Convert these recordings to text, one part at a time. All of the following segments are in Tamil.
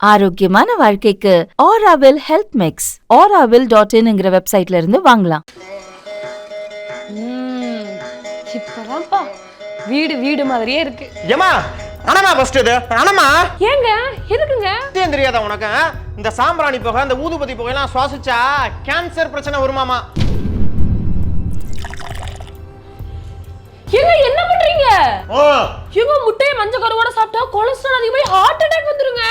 ஆரோக்கியமான வாழ்க்கைக்கு Aravil health mix Aravil dot இன்ங்கிற வெப்சைட்ல இருந்து வாங்கலாம். ம், இப்பதான்ப்பா. வீடு வீடு மாதிரியே இருக்கு. ஏமா அனமா ஃபர்ஸ்ட் இது. அனமா ஏங்க எதுக்குங்க? ஏன் தெரியாதா உனக்கு? இந்த சாம்பிராணி புகை இந்த ஊதுபத்தி புகையெல்லாம் சுவாசிச்சா கேன்சர் பிரச்சனை வருமாமா ஏங்க என்ன பண்றீங்க? ஓ. ஏங்க முட்டையை மஞ்சள் கருவோட சாப்பிட்டா கொலஸ்ட்ரால் அதிகமாகி ஹார்ட் அட்டாக் வந்துருங்க.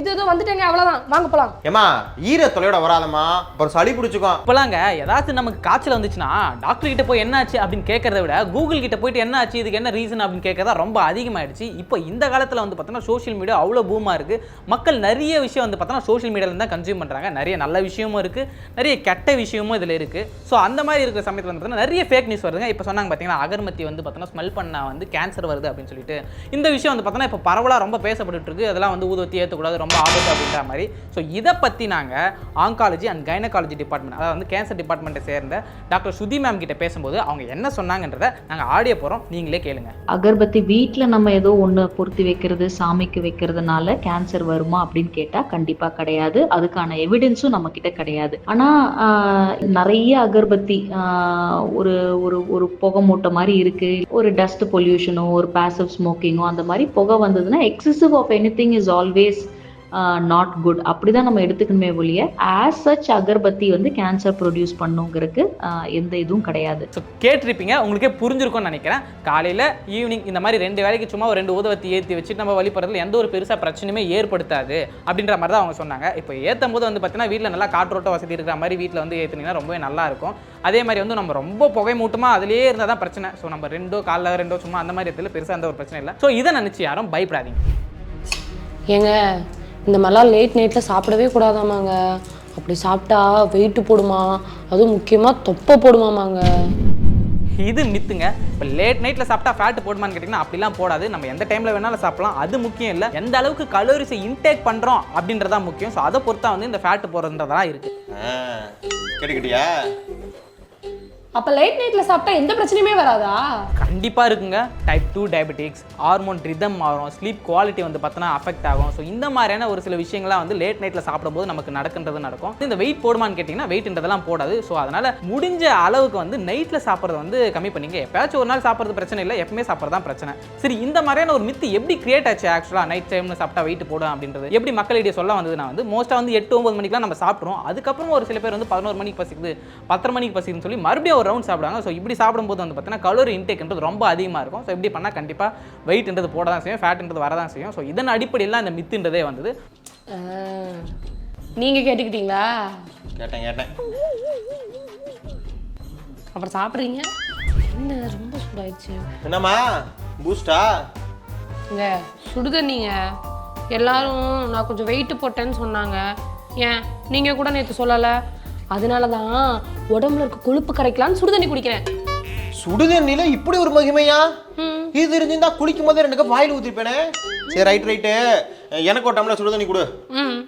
இது இது வந்துட்டேங்க அவ்வளவுதான். வாங்க போலாம். ஏமா ஈர தொலையோட வராதம்மா. அப்புறம் சளி பிடிச்சுக்கும் இப்போலாங்க ஏதாச்சும் நமக்கு காய்ச்சல் வந்துச்சுன்னா டாக்டர் கிட்ட போய் என்ன ஆச்சு அப்படின்னு கேட்கறத விட கூகுள் கிட்ட போயிட்டு என்ன ஆச்சு இதுக்கு என்ன ரீசன் அப்படின்னு கேட்கறதா ரொம்ப அதிகமாயிடுச்சு. இப்போ இந்த காலத்தில் வந்து பார்த்தோன்னா சோஷியல் மீடியா அவ்வளோ பூமாக இருக்கு. மக்கள் நிறைய விஷயம் வந்து பார்த்தோன்னா சோஷியல் மீடியாவில் தான் கன்சியூம் பண்ணுறாங்க நிறைய நல்ல விஷயமும் இருக்கு. நிறைய கெட்ட விஷயமும் இதில் இருக்கு. ஸோ அந்த மாதிரி இருக்கிற சமயத்தில் வந்து பார்த்தீங்கன்னா நிறைய ஃபேக் நியூஸ் வருதுங்க. இப்போ சொன்னாங்க பார்த்தீங்கன்னா அகர்மத்தி வந்து பார்த்தோன்னா ஸ்மெல் பண்ணா வந்து கேன்சர் வருது அப்படின்னு சொல்லிட்டு. இந்த விஷயம் வந்து பார்த்தோன்னா இப்போ பரவலாக ரொம்ப பேசப்பட்டு இருக்கு. அதெல்லாம் வந்து ஊதுவத்தி ஏற்றக்கூடாது ரொம்ப ஆபத்து அப்படின்ற மாதிரி. ஸோ இதை பற்றி நாங்கள் ஆங்காலஜி அண்ட் கைனகாலஜி டிபார்ட்மெண்ட் அதாவது வந்து கேன்சர் டிபார்ட்மெண்ட்டை சேர்ந்த டாக்டர் சுதி மேம் கிட்ட பேசும்போது அவங்க என்ன சொன்னாங்கன்றதை நாங்கள் ஆடியோ போகிறோம் நீங்களே கேளுங்க. அகர்பத்தி வீட்டில் நம்ம ஏதோ ஒன்று பொருத்தி வைக்கிறது சாமிக்கு வைக்கிறதுனால கேன்சர் வருமா அப்படின்னு கேட்டால் கண்டிப்பாக கிடையாது. அதுக்கான எவிடன்ஸும் நம்ம கிட்ட கிடையாது. ஆனால் நிறைய அகர்பத்தி ஒரு ஒரு ஒரு புகை மூட்டை மாதிரி இருக்கு. ஒரு டஸ்ட் பொல்யூஷனோ ஒரு பேசிவ் ஸ்மோக்கிங்கோ அந்த மாதிரி புகை வந்ததுன்னா excessive of anything is always not good அப்படிதான் நம்ம எடுத்துக்கணுமே ஒழிய ஆஸ் சச் அகர்பத்தி வந்து கேன்சர் ப்ரொடியூஸ் பண்ணுங்கிறதுக்கு எந்த இதுவும் கிடையாது. ஸோ கேட்டிருப்பீங்க. உங்களுக்கே புரிஞ்சிருக்கும்னு நினைக்கிறேன். காலையில் ஈவினிங் இந்த மாதிரி ரெண்டு வேலைக்கு சும்மா ஒரு ரெண்டு ஊதுவத்தி ஏற்றி வச்சுட்டு நம்ம வழிபடுறதுல எந்த ஒரு பெருசாக பிரச்சனையுமே ஏற்படுத்தாது அப்படின்ற மாதிரி தான் அவங்க சொன்னாங்க. இப்போ ஏற்றும் போது வந்து பார்த்தீங்கன்னா வீட்டில் நல்லா காற்றோட்ட வசதி இருக்கிற மாதிரி வீட்டில் வந்து ஏற்றுனீங்கன்னா ரொம்பவே நல்லா இருக்கும். அதே மாதிரி வந்து நம்ம ரொம்ப புகை மூட்டமாக அதிலேயே இருந்தால் தான் பிரச்சனை. ஸோ நம்ம ரெண்டோ காலைல ரெண்டோ சும்மா அந்த மாதிரி இடத்துல பெருசாக எந்த ஒரு பிரச்சனை இல்லை. ஸோ இதை நினச்சி யாரும் பயப்படாதீங்க. ஏங்க இந்த மாதிரிலாம் லேட் நைட்டில் சாப்பிடவே கூடாதாமாங்க. அப்படி சாப்பிட்டா வெயிட் போடுமா? அதுவும் முக்கியமாக தொப்பை போடுமாமாங்க. இது மித்துங்க இப்போ லேட் நைட்டில் சாப்பிட்டா ஃபேட் போடுமான்னு கேட்டிங்கன்னா அப்படிலாம் போடாது. நம்ம எந்த டைமில் வேணாலும் சாப்பிடலாம். அது முக்கியம் இல்லை. எந்த அளவுக்கு கலோரிஸை இன்டேக் பண்ணுறோம் அப்படின்றதான் முக்கியம். ஸோ அதை பொறுத்தா வந்து இந்த ஃபேட் போடுறதுன்றதெல்லாம் இருக்குது கேட்டுக்கிட்டியா? அப்போ லேட் நைட்டில் சாப்பிட்டா எந்த பிரச்சனையுமே வராதா? கண்டிப்பாக இருக்குங்க. Type two diabetics hormone rhythm மாறும் ஸ்லீப் குவாலிட்டி வந்து பார்த்தோன்னா அஃபெக்ட் ஆகும். ஸோ இந்த மாதிரியான ஒரு சில விஷயங்கள்லாம் வந்து லேட் நைட்டில் சாப்பிடும்போது நமக்கு நடக்கின்றது நடக்கும். இந்த வெயிட் போடுமான்னு கேட்டிங்கன்னா வெயிட்ன்றதெல்லாம் போடாது. ஸோ அதனால் முடிஞ்ச அளவுக்கு வந்து நைட்டில் சாப்பிட்றது வந்து கம்மி பண்ணிங்க. எப்பயாச்சும் ஒரு நாள் சாப்பிட்றது பிரச்சனை இல்லை. எப்பவுமே சாப்பிட்றது தான் பிரச்சனை. சரி இந்த மாதிரியான ஒரு மித்து எப்படி கிரியேட் ஆச்சு ஆக்சுவலாக நைட் டைமில் சாப்பிட்டா வெயிட் போடும் அப்படின்றது. எப்படி மக்களிடையே சொல்ல வந்ததுன்னா வந்து மோஸ்ட்டாக வந்து எட்டு ஒன்பது மணிக்கெலாம் நம்ம சாப்பிட்றோம் அதுக்கப்புறம் ஒரு சில பேர் வந்து பதினோரு மணிக்கு பசிக்குது பத்தரை மணிக்கு பசிக்குதுன்னு சொல்லி மறுபடியும் ஒரு ரவுண்ட் சாப்பிடுவாங்க. ஸோ இப்படி சாப்பிடும்போது வந்து பார்த்தீங்கன்னா கலோரி இன்டேக்ன்றது ரொம்ப அதிகமாக இருக்கும். ஸோ இப்படி பண்ணால் கண்டிப்பாக வெயிட்ன்றது போட தான் செய்யும் ஃபேட்ன்றது வர தான் செய்யும். ஸோ இதன் அடிப்படையில் இந்த மித்துன்றதே வந்தது. நீங்கள் கேட்டுக்கிட்டீங்களா? கேட்டேன் கேட்டேன். அப்புறம் சாப்பிட்றீங்க? என்ன ரொம்ப சூடாயிடுச்சு. என்னம்மா? பூஸ்டா இங்க சுடுதண்ணிங்க எல்லாரும் நான் கொஞ்சம் வெயிட் போட்டேன்னு சொன்னாங்க. ஏன்? நீங்கள் கூட நேற்று சொல்லலை. அதனால தான் உடம்புல இருக்க கொழுப்பு கரைக்கலான்னு சுடுதண்ணி குடிக்கிறேன். சுடுதண்ணில இப்படி ஒரு மகிமையா? ம். இது தெரிஞ்சிருந்தா குளிக்கும் போதே கப் வாயில் ஊத்திருப்பேனே. சரி ரைட் ரைட்டு எனக்கு ஒரு டம்ளர் சுடுதண்ணி கொடு. ம்.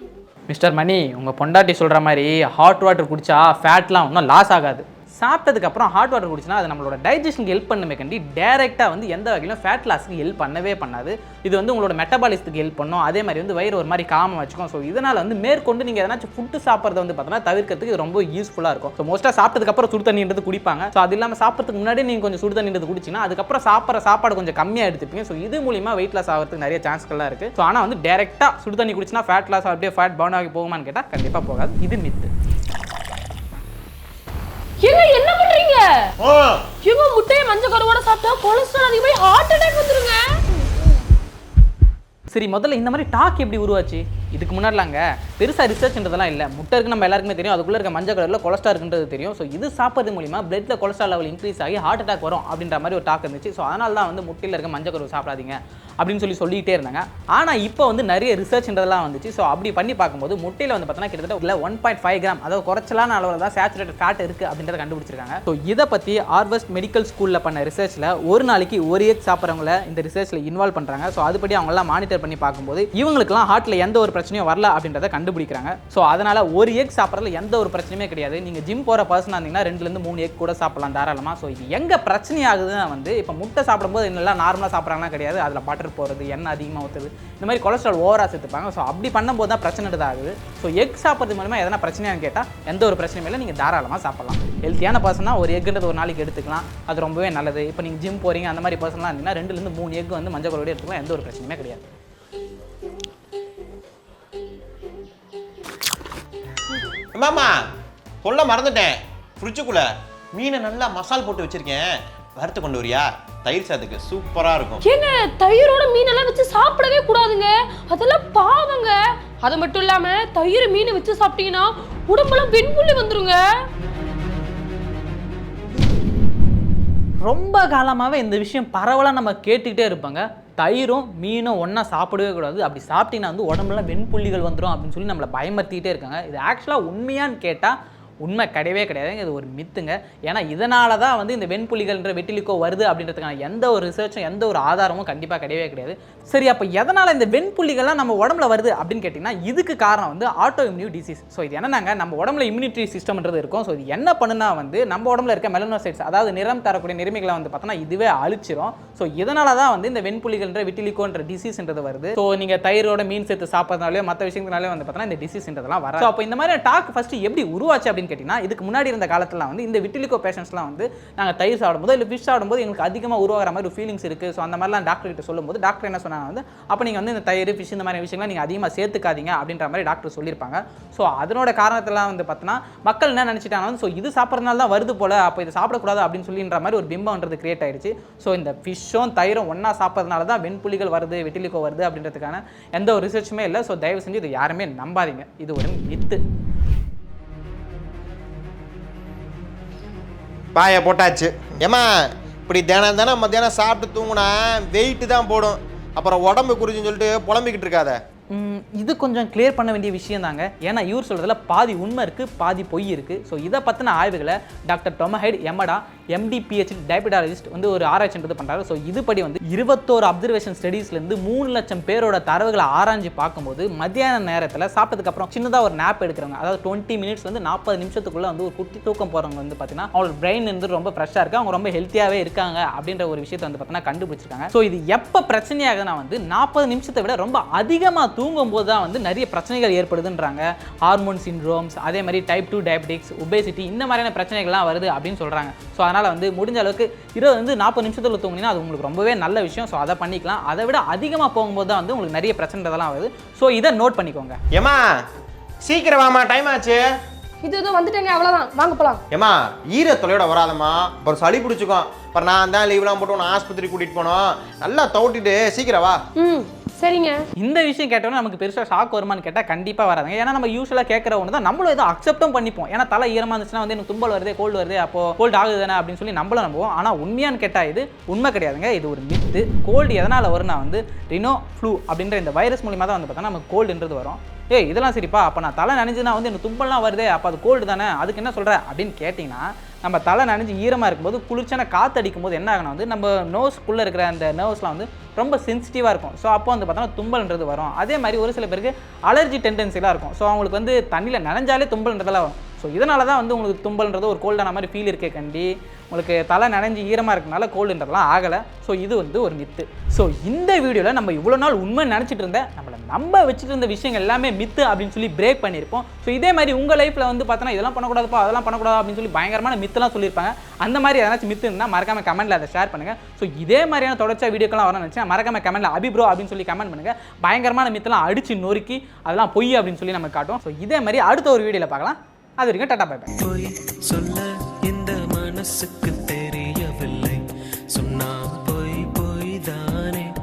மிஸ்டர் மணி உங்கள் பொண்டாட்டி சொல்கிற மாதிரி ஹாட் வாட்டர் குடிச்சா ஃபேட்லாம் ஒன்றும் லாஸ் ஆகாது. சாப்பிட்டதுக்கப்புறம் ஹாட் வாட்டர் குடிச்சினா அது நம்மளோட டைஜஷனுக்கு ஹெல்ப் பண்ணுமே கண்டி டேரெக்டாக வந்து எந்த வகையிலும் ஃபேட் லாஸ்க்கு ஹெல்ப் பண்ணவே பண்ணாது. இது வந்து உங்களோட மெட்டபாலிசத்துக்கு ஹெல்ப் பண்ணும். அதே மாதிரி வந்து வயிறு ஒரு மாதிரி காம வச்சுக்கும். ஸோ இதனால் வந்து மேற்கொண்டு நீங்கள் எதனாச்சும் ஃபுட்டு சாப்பிட்றத வந்து பார்த்தோன்னா தவிர்க்கிறதுக்கு இது ரொம்ப யூஸ்ஃபுல்லாக இருக்கும். ஸோ மோஸ்ட்டாக சாப்பிட்டதுக்கப்புறம் சுடு தண்ணின்றது குடிப்பாங்க. ஸோ அது இல்லாமல் சாப்பிட்றதுக்கு முன்னாடி நீங்கள் கொஞ்சம் சுடு தண்ணின்றது குடிச்சிங்கன்னா அதுக்கப்புறம் சாப்பிட்ற சாப்பாடு கொஞ்சம் கம்மியாக எடுத்துப்பீங்க. ஸோ இது மூலியமாக வெயிட் லாஸ் ஆகிறதுக்கு நிறைய சான்ஸ்கள்லாம் இருக்குது ஸோ ஆனால் வந்து டேரெக்டாக சுடு தண்ணி குடிச்சினா ஃபேட் லாஸ் அப்படியே ஃபேட் பர்ன் ஆகி போகுமான்னு கேட்டால் கண்டிப்பாக போகாது. இது மித்து ஏங்க என்ன பண்றீங்க? ஓ ஏங்க முட்டையை மஞ்சள் கருவோட சாப்பிட்டா கொலஸ்ட்ரால் அதிகமாகி ஹார்ட் அட்டாக் வந்துருங்க. சரி முதல்ல இந்த மாதிரி டாக் எப்படி உருவாச்சு? இதுக்கு முன்னாடிலாங்க பெருசாக ரிசர்ச்ன்றதெல்லாம் இல்லை. முட்டை இருக்கு நம்ம எல்லாருக்குமே தெரியும். அதுக்குள்ளே இருக்க மஞ்சள் கலரில் கொலஸ்ட்ரால் இருக்குன்றது தெரியும். ஸோ இது சாப்பிட்றது மூலிமா பிளட்ல கொலஸ்ட்ரால் லெவல் இன்க்ரீஸ் ஆகி ஹார்ட் அட்டாக் வரும் அப்படின்ற மாதிரி ஒரு டாக் இருந்துச்சு. ஸோ அதனால தான் வந்து முட்டையில் இருக்க மஞ்சள் கருவு சாப்பிடாதீங்க. அப்படின்னு சொல்லி சொல்லிக்கிட்டே இருந்தாங்க. ஆனால் இப்போ வந்து நிறைய ரிசர்ச்ன்றதெல்லாம் வந்துச்சு. ஸோ அப்படி பண்ணி பார்க்கும்போது முட்டையில் வந்து பார்த்தீங்கன்னா கிட்டத்தட்ட உள்ள ஒன் பாயிண்ட் ஃபைவ் கிராம் அதாவது குறைச்சலான அளவில் தான் சேச்சுரேட்டட் ஃபேட் இருக்குது அப்படின்றத கண்டுபிடிச்சிருக்காங்க. ஸோ இதை பற்றி ஆர்வஸ்ட் மெடிக்கல் ஸ்கூலில் பண்ண ரிசர்ச்சில் ஒரு நாளைக்கு ஒரு எக் சாப்பிட்றவங்கள இந்த ரிசர்ச்சில் இன்வால்வ் பண்ணுறாங்க ஸோ அதுபடி அவங்களாம் மானிட்டர் பண்ணி பார்க்கும்போது இவங்களுக்குலாம் ஹார்ட்டில் எந்த ஒரு பிரச்சனையும் வரல அப்படின்றத கண்டுபிடிக்கிறாங்க. ஸோ அதனால் ஒரு எக் சாப்பிட்றதுல எந்த ஒரு பிரச்சனையுமே கிடையாது. நீங்கள் ஜிம் போகிற பர்சனாக இருந்தீங்கன்னா ரெண்டுலேருந்து மூணு எக் கூட சாப்பிடலாம் தாராளமாக ஸோ இது எங்கே பிரச்சனையாகுதுன்னா வந்து இப்போ முட்டை சாப்பிடும்போது என்னெல்லாம் நார்மலாக சாப்பிட்றாங்கன்னா கிடையாது. அதில் பட்டர் போகிறது எண்ணெய் அதிகமாக ஊற்றுது இந்த மாதிரி கொலஸ்ட்ரால் ஓவராக சேர்த்துப்பாங்க. ஸோ அப்படி பண்ணும்போது தான் பிரச்சனை ஆகுது ஸோ எக் சாப்பிட்றது மூலமா எதனா பிரச்சனையான்னு கேட்டால் எந்த ஒரு பிரச்சனையும் இல்லை. நீங்கள் தாராளமாக சாப்பிடலாம். ஹெல்த்தியான பர்சனாக ஒரு எக்குன்றது ஒரு நாளைக்கு எடுத்துக்கலாம். அது ரொம்பவே நல்லது. இப்போ நீங்கள் ஜிம் போகிறீங்க அந்த மாதிரி பர்சன்லாம் இருந்தீங்கன்னா ரெண்டுலேருந்து மூணு எக் வந்து மஞ்சள் கலோட எடுத்துக்கலாம் எந்த ஒரு பிரச்சனையுமே கிடையாது. மாமா சொல்ல மறந்துட்டேன். ஃப்ரிட்ஜுக்குள்ளே மீனை நல்லா மசால் போட்டு வச்சிருக்கேன். வறுத்து கொண்டு வரியா? தயிர் சாதத்துக்கு சூப்பரா இருக்கும். ஏங்க தயிரோட மீனெல்லாம் வச்சு சாப்பிடவே கூடாதுங்க. அதெல்லாம் பாவங்க. அது மட்டும் இல்லாம தயிர் மீன் வச்சு சாப்பிட்டீங்கன்னா உடம்புலாம் வெண்புள்ளி வந்துருங்க. ரொம்ப காலமாகவே இந்த விஷயம் பரவலாக நம்ம கேட்டுக்கிட்டே இருப்பாங்க. தயிரும் மீனும் ஒன்றா சாப்பிடவே கூடாது. அப்படி சாப்பிட்டீங்கன்னா வந்து உடம்புல வெண்புள்ளிகள் வந்துடும் அப்படின்னு சொல்லி நம்மளை பயமுறுத்திக்கிட்டே இருக்காங்க. இது ஆக்சுவலாக உண்மையான்னு கேட்டால் உண்மை கிடையவே கிடையாதுங்க இது ஒரு மித்துங்க ஏன்னா இதனால தான் வந்து இந்த வெண்புலிகள்ன்ற வெட்டிலிக்கோ வருது அப்படின்றதுக்கான எந்த ஒரு ரிசர்ச்சும் எந்த ஒரு ஆதாரமும் கண்டிப்பாக கிடையவே கிடையாது. சரி அப்போ எதனால் இந்த வெண்புள்ளிகள்லாம் நம்ம உடம்புல வருது அப்படின்னு கேட்டிங்கன்னா இதுக்கு காரணம் வந்து ஆட்டோ இம்யூன் டிசீஸ் ஸோ இது என்னன்னாங்க? நம்ம உடம்புல இம்யூனிட்டி சிஸ்டம்ன்றது இருக்கும். ஸோ இது என்ன பண்ணுனா வந்து நம்ம உடம்புல இருக்க மெலனோசைட்ஸ் அதாவது நிறம் தரக்கூடிய நிறமிகளை வந்து பார்த்தோன்னா இதுவே அழிச்சிரும். ஸோ இதனால தான் வந்து இந்த வெண்புலிகள்ன்ற விட்டிலிக்கோன்ற டிசீஸ்ன்றது வருது. ஸோ நீங்கள் தயிரோட மீன் சேர்த்து சாப்பிட்றதுனாலே மற்ற விஷயங்களாலே வந்து பார்த்தோன்னா இந்த டிசீஸ்ன்றதெல்லாம் வரும் ஸோ அப்போ இந்த மாதிரி டாக் ஃபஸ்ட்டு எப்படி உருவாச்சு அப்படின்னு கேட்டிங்கன்னா இதுக்கு முன்னாடி இருந்த காலத்துலாம் வந்து இந்த விட்டிலிக்கோ பேஷண்ட்ஸ்லாம் வந்து நாங்கள் தயிர் சாப்பிடும்போது இல்லை ஃபிஷ் சாப்பிடும்போது எங்களுக்கு அதிகமாக உருவாகிற மாதிரி ஒரு ஃபீலிங்ஸ் இருக்குது ஸோ அந்த மாதிரிலாம் டாக்டர் கிட்ட சொல்லும்போது டாக்டர் என்ன சொன்னாங்க வந்து அப்போ நீங்கள் வந்து இந்த தயிர் ஃபிஷ் இந்த மாதிரி விஷயங்கள்லாம் நீங்கள் அதிகமாக சேர்த்துக்காதீங்க அப்படின்ற மாதிரி டாக்டர் சொல்லியிருப்பாங்க. ஸோ அதனோட காரணத்தெல்லாம் வந்து பார்த்தோன்னா மக்கள் என்ன நினச்சிட்டாங்க ஸோ இது சாப்பிட்றதுனால தான் வருது போல் அப்போ இது சாப்பிடக்கூடாது அப்படின்னு சொல்லின்ற மாதிரி ஒரு பிம்பம்ன்றது கிரியேட் ஆயிடுச்சு. ஸோ இந்த ஃபிஷ்ஷும் தயிரும் ஒன்றா சாப்பிட்றதுனால தான் வெண்புலிகள் வருது வெட்டிலிக்கோ வருது அப்படின்றதுக்கான எந்த ஒரு ரிசர்ச்சுமே இல்லை. ஸோ தயவு செஞ்சு இது யாருமே நம்பாதீங்க. இது ஒரு மித்து பாயை போட்டாச்சு. ஏமா இப்படி தினம் தினம் மத்தியானம் சாப்பிட்டு தூங்கினா வெயிட்டு தான் போடும். அப்புறம் உடம்பு குறிஞ்சுன்னு சொல்லிட்டு புலம்பிக்கிட்டு இருக்காத. இது கொஞ்சம் கிளியர் பண்ண வேண்டிய விஷயம் தாங்க. ஏன்னா இவர் சொல்கிறதுல பாதி உண்மை இருக்குது பாதி பொய் இருக்குது ஸோ இதை பற்றின ஆய்வுகளை டாக்டர் டொமஹைட் எமடா எம்டி பிஹெச் டயபெட்டாலஜிஸ்ட் வந்து ஒரு ஆராய்ச்சின்றது பண்ணுறாரு ஸோ இதுபடி வந்து இருபத்தோரு அப்சர்வேஷன் ஸ்டடீஸ்லேருந்து மூணு லட்சம் பேரோட தரவுகளை ஆராய்ஞ்சு பார்க்கும்போது மத்தியான நேரத்தில் சாப்பிட்டதுக்கப்புறம் சின்னதாக ஒரு நாப் எடுக்கிறவங்க அதாவது டுவெண்ட்டி மினிட்ஸ் வந்து நாற்பது நிமிஷத்துக்குள்ளே வந்து ஒரு குட்டி தூக்கம் போகிறவங்க வந்து பார்த்தீங்கன்னா அவங்களோட பிரெயின் வந்து ரொம்ப ஃப்ரெஷ்ஷாக இருக்குது அவங்க ரொம்ப ஹெல்த்தியாகவே இருக்காங்க அப்படின்ற ஒரு விஷயத்தை வந்து பார்த்தீங்கன்னா கண்டுபிடிச்சிருக்காங்க. ஸோ இது எப்போ பிரச்சனையாகுதுன்னா வந்து நாற்பது நிமிஷத்தை விட ரொம்ப அதிகமாக தூங்கும் போது தான் வந்து நிறைய பிரச்சனைகள் ஏற்படுதுன்றாங்க. ஹார்மோன் சின்ரோம்ஸ் அதே மாதிரி டைப் டூ டயபெட்டிக்ஸ் ஒபேசிட்டி இந்த மாதிரியான பிரச்சனைகள்லாம் வருது அப்படின்னு சொல்கிறாங்க ஸோ அதனால் வந்து முடிஞ்ச அளவுக்கு இருபது வந்து நாற்பது நிமிஷத்தில் தூங்குனீங்கன்னா அது உங்களுக்கு ரொம்பவே நல்ல விஷயம். ஸோ அதை பண்ணிக்கலாம். அதை விட அதிகமாக போகும்போது தான் வந்து உங்களுக்கு நிறைய பிரச்சனைதெல்லாம் வருது. ஸோ இதை நோட் பண்ணிக்கோங்க. ஏமா சீக்கிரம் வாமா டைம் ஆச்சு. இது இது வந்துட்டேங்க அவ்வளவுதான். வாங்க போலாம். ஏமா ஈரத்தொலையோட வராதம்மா. அப்புறம் சளி பிடிச்சிக்கும். அப்புறம் நான் தான் லீவ்லாம் போட்டு உன்னை ஆஸ்பத்திரி கூட்டிகிட்டு போனோம். நல்லா தவிட்டிட்டு சீக்கிரம் வா. ம் சரிங்க. இந்த விஷயம் கேட்டோன்னா நமக்கு பெருசாக ஷாக் வருமான்னு கேட்டால் கண்டிப்பாக வராதுங்க. ஏன்னா நம்ம யூஸ்வலாக கேட்குற ஒன்று தான். நம்மளும் ஏதோ அக்செப்டும் பண்ணிப்போம். ஏன்னா தலை ஈரமாக இருந்துச்சுன்னா வந்து எனக்கு தும்பல் வருது கோல்டு வருது அப்போ கோல்டு ஆகுது தானே அப்படின்னு சொல்லி நம்மளும் நம்புவோம். ஆனால் உண்மையான்னு கேட்டால் இது உண்மை கிடையாதுங்க. இது ஒரு மித்து கோல்டு எதனால் வரும்னா வந்து ரினோ ஃப்ளூ அப்படின்ற இந்த வைரஸ் மூலியமாக தான் வந்து பார்த்தா நமக்கு கோல்டுன்றது வரும். ஏய் இதெல்லாம் சரிப்பா. அப்போ நான் தலை நனைஞ்சுனா வந்து எனக்கு தும்பல்லாம் வருதே. அப்போ அது கோல்டு தானே. அதுக்கு என்ன சொல்கிற அப்படின்னு கேட்டிங்கன்னா நம்ம தலை நனைஞ்சு ஈரமாக இருக்கும்போது குளிர்ச்சியான காற்று அடிக்கும் போது என்ன ஆகணும் வந்து நம்ம நோஸ்க்குள்ளே இருக்கிற அந்த நர்வ்ஸ்லாம் வந்து ரொம்ப சென்சிட்டிவாக இருக்கும். ஸோ அப்போ வந்து பார்த்தோன்னா தும்பல்ன்றது வரும். அதே மாதிரி ஒரு சில பேருக்கு அலர்ஜி டெண்டன்சிலாம் இருக்கும். ஸோ அவங்களுக்கு வந்து தண்ணியில் நனைஞ்சாலே தும்பல்ன்றதெல்லாம் வரும். ஸோ இதனால தான் வந்து உங்களுக்கு தும்பல்ன்றது ஒரு கோல்டான மாதிரி ஃபீல் இருக்கே கண்டி. உங்களுக்கு தலை நனைஞ்சு ஈரமாக இருக்கனால கோல்டுன்றதெல்லாம் ஆகலை. ஸோ இது வந்து ஒரு மித்து ஸோ இந்த வீடியோவில் நம்ம இவ்வளோ நாள் உண்மை நினச்சிட்டு இருந்த நம்மளை நம்ம வச்சுட்டு இருந்த விஷயங்கள் எல்லாமே மித்து அப்படின்னு சொல்லி பிரேக் பண்ணியிருப்போம். ஸோ இதே மாதிரி உங்கள் லைஃப்பில் வந்து பார்த்தோன்னா இதெல்லாம் பண்ணக்கூடாதுப்பா அதெல்லாம் பண்ணக்கூடாது அப்படின்னு சொல்லி பயங்கரமான மித்தெல்லாம் சொல்லியிருப்பாங்க. அந்த மாதிரி ஏதாச்சும் மித்து இருந்தால் மறக்காம கமெண்ட்டில் அதை ஷேர் பண்ணுங்கள் ஸோ இதே மாதிரியான தொடர்ச்சியாக வீடியோக்கெல்லாம் வரணும்னு நினச்சா மறக்காம கமெண்ட்டில் அபிப்ரோ அப்படின்னு சொல்லி கமெண்ட் பண்ணுங்கள் பயங்கரமான மித்தெல்லாம் அடிச்சு நொறுக்கி அதெல்லாம் பொய் அப்படின்னு சொல்லி நம்ம காட்டும் ஸோ இதே மாதிரி அடுத்த ஒரு வீடியோவில் பார்க்கலாம். அது வரைக்கும் டாட்டா பாய். பாய் சொல்ல இந்த மனசுக்கு